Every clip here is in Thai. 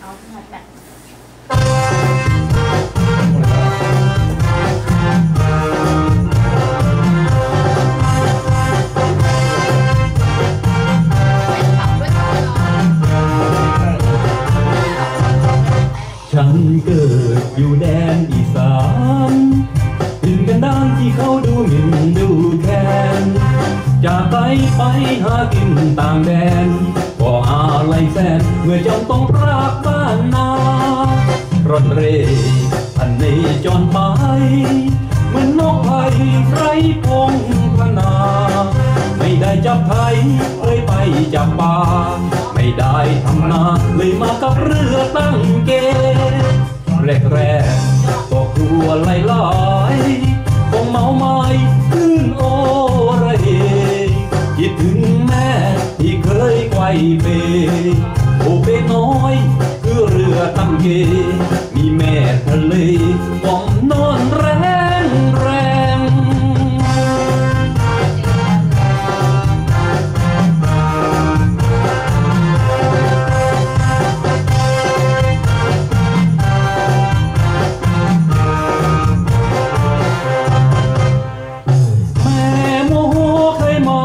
เอาหมดแบบฉันเกิดอยู่แดนอีสานถึงกันด้านที่เขาดูหมิ่นดูแคลนจากไกลไปหากินต่างแดน สน เมื่อจงต้องพรากบ้านนาร่อนเร่พันในจรไป เหมือนนกไผ่ไรพงพนา ไม่ได้จับไทยเคยไปจับปลาไม่ได้ทำนาเลยมากับเรือตั้งเกแรกแรกก็กลัวไหลไหลคงเมาไม้ขึ้นโอระเฮคิดถึงแม่ที่เคยไกวเป เกมีแม่ทะเลป้อมนอนแรงแรงแม่โมโหเคยมา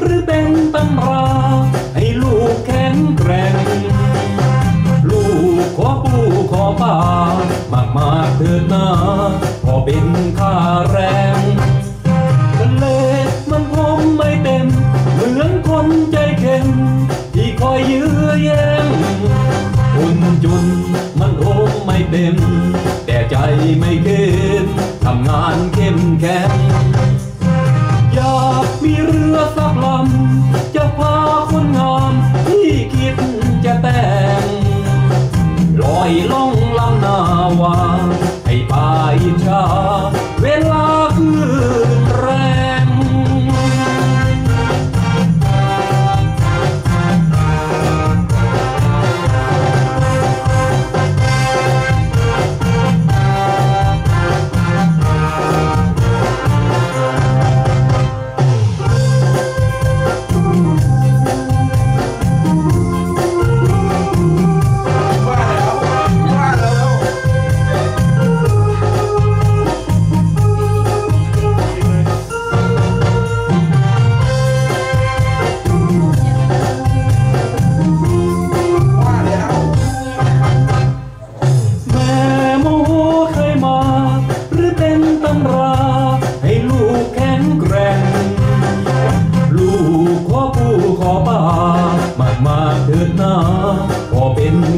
หรือเป็นตำรา ให้ลูกแข็งแกร่งามากมากเถิดนาพอเป็นค่าแรงทะเลมันพมไม่เต็ม เหมือนคนใจเข็มที่คอยยื้อแย่งคนจุนมันโอมไม่เต็ม แต่ใจไม่เข็มทำงานเข้มแข็ง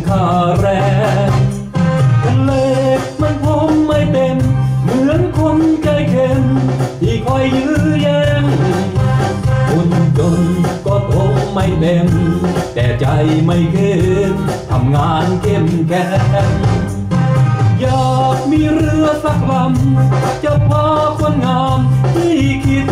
ค่าแรงทะเลมันพมไม่เต็ม เหมือนคนใจเข็มที่คอยยื้อแย่งคนจนก็โตไม่เต็ม แต่ใจไม่เข้มทำงานเข้มแข็งอยากมีเรือสักลำจะพาคนงามที่คิด